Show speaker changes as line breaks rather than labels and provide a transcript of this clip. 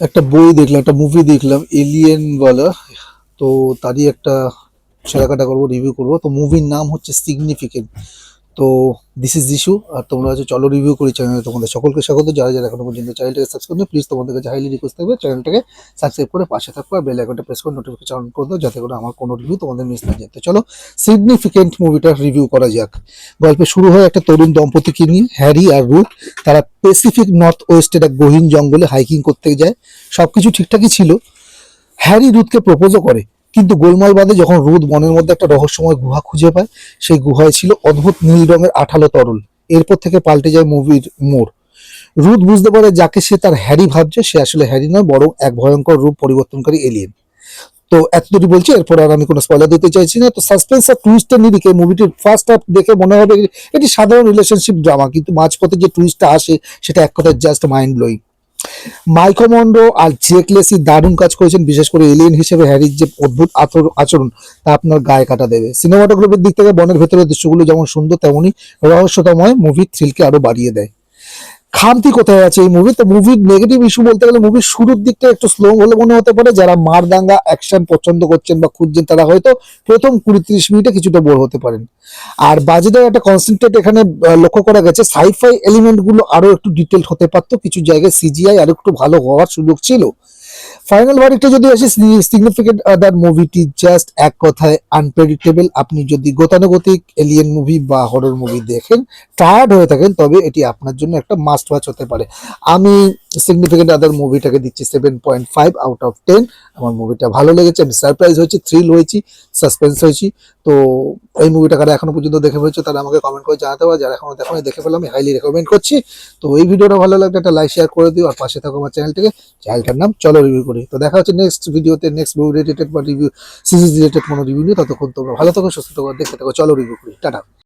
একটা বই দেখলাম, একটা মুভি দেখলাম এলিয়েন বলা। তো তারই একটা ছেড়াকাটা করব রিভিউ করব। তো মুভির নাম হচ্ছে সিগনিফিকেন্ট তো দিস ইজ ইস্যু আর তোমরা হচ্ছে চলো রিভিউ করি চ্যানেলে তোমাদের সকলকে স্বাগত। যারা যারা এখনও পর্যন্ত চ্যানেলটাকে সাবস্ক্রাইব করবে প্লিজ তোমাদের কাছে হাইলি রিকোয়েস্ট থাকবে চ্যানেলটাকে সাবস্ক্রাইব করে পাশে থাকো আর বেল আইকনটা প্রেস করে নোটিফিকেশন অন করে দাও, যাতে করে আমার কোনো রিভিউ তোমাদের মিস না যায়। তো চলো সিগনিফিকেন্ট মুভিটা রিভিউ করা যাক। গল্পে শুরু হয় একটা তরুণ দম্পতিকে নিয়ে? হ্যারি আর রুট, তারা প্যাসিফিক নর্থ ওয়েস্টের এক গহীন জঙ্গলে হাইকিং করতে যায়। সবকিছু ঠিকঠাকই ছিল। হ্যারি রুথকে প্রপোজও করে। কিন্তু গোলমাল বাদে যখন রোদ বনের মধ্যে একটা রহস্যময় গুহা খুঁজে পায়, সেই গুহায় ছিল অদ্ভুত নীল রঙের আঠালো তরল। এরপর থেকে পাল্টে যায় মুভির মোড়। রুথ বুঝতে পারে যাকে সে তার হ্যারি ভাবছে, সে আসলে হ্যারি নয়, বরং এক ভয়ঙ্কর রূপ পরিবর্তনকারী এলিয়েন তো এতদূরই বলছি, এরপর আর আমি কোনো স্পয়লার দিতে চাইছি না। তো সাসপেন্স আর টুইস্টের নিরিখে মুভিটির ফার্স্ট হাফ দেখে মনে হবে এটি সাধারণ রিলেশনশিপ ড্রামা কিন্তু মাঝপথে যে টুইস্টটা আসে, সেটা এক কথায় জাস্ট মাইন্ড ব্লোয়িং মাইকো মন্ডো আর জেক লেসি দারুণ কাজ করেছেন, বিশেষ করে এলিয়েন হিসেবে হ্যারির যে অদ্ভুত আচর- আচরণ, তা আপনার গায়ে কাটা দেবে। সিনেমাটোগ্রাফির দিক থেকে বনের ভেতরের দৃশ্যগুলো যেমন সুন্দর, তেমনই রহস্যতময় মুভির থ্রিলকে আরও বাড়িয়ে দেয়। খামতি কোথায় আছে এই মুভি তো মুভির নেগেটিভ ইস্যু বলতে গেলে মুভির শুরুর দিকটা একটু স্লো হলে মনে হতে পারে। যারা মারদাঙ্গা অ্যাকশন পছন্দ করছেন বা খুঁজছেন, তারা হয়তো প্রথম কুড়ি ত্রিশ মিনিটে কিছুটা বোর হতে পারেন। আর বাজেটের একটা কনসেন্ট্রেট এখানে লক্ষ্য করা গেছে সাইফাই এলিমেন্টগুলো আরও আরও একটু ডিটেলড হতে পারতো। কিছু জায়গায় সিজিআই আরও একটু ভালো হওয়ার সুযোগ ছিল। ফাইনাল ভার্ডিক্টে যদি আসি সিগনিফিকেন্ট আদার মুভিটি জাস্ট এক কথায় আনপ্রেডিক্টেবল আপনি যদি গতানুগতিক এলিয়েন মুভি বা হরর মুভি দেখেন টায়ার্ড হয়ে থাকেন, তবে এটি আপনার জন্য একটা মাস্ট ওয়াচ হতে পারে। আমি সিগনিফিকেন্ট আদার মুভিটাকে দিচ্ছি seven point five out of ten আমার মুভিটা ভালো লেগেছে, আমি সারপ্রাইজ হয়েছি থ্রিল হয়েছি সাসপেন্স হয়েছি। তো এই মুভিটা কারা এখনও পর্যন্ত দেখে ফেলেছো, তারা আমাকে কমেন্ট করে জানাতে পারো। যারা এখনও দেখো দেখে ফেলো, আমি হাইলি রেকমেন্ড করছি। তো এই ভিডিওটা ভালো লাগলে একটা লাইক শেয়ার করে দিও, আর পাশে থাকো আমার চ্যানেলটিকে চ্যানেলটার নাম চলো রিভিউ করি। তো দেখা হচ্ছে নেক্সট ভিডিওতে নেক্সট মুভি রিলেটেড বা রিভিউ সিরিজ রিলেটেড কোনো রিভিউ নিয়ে। ততক্ষণ তোমরা ভালো থাকো, সুস্থ থাকো দেখতে থাকো, চলো রিভিউ করি। টাটা।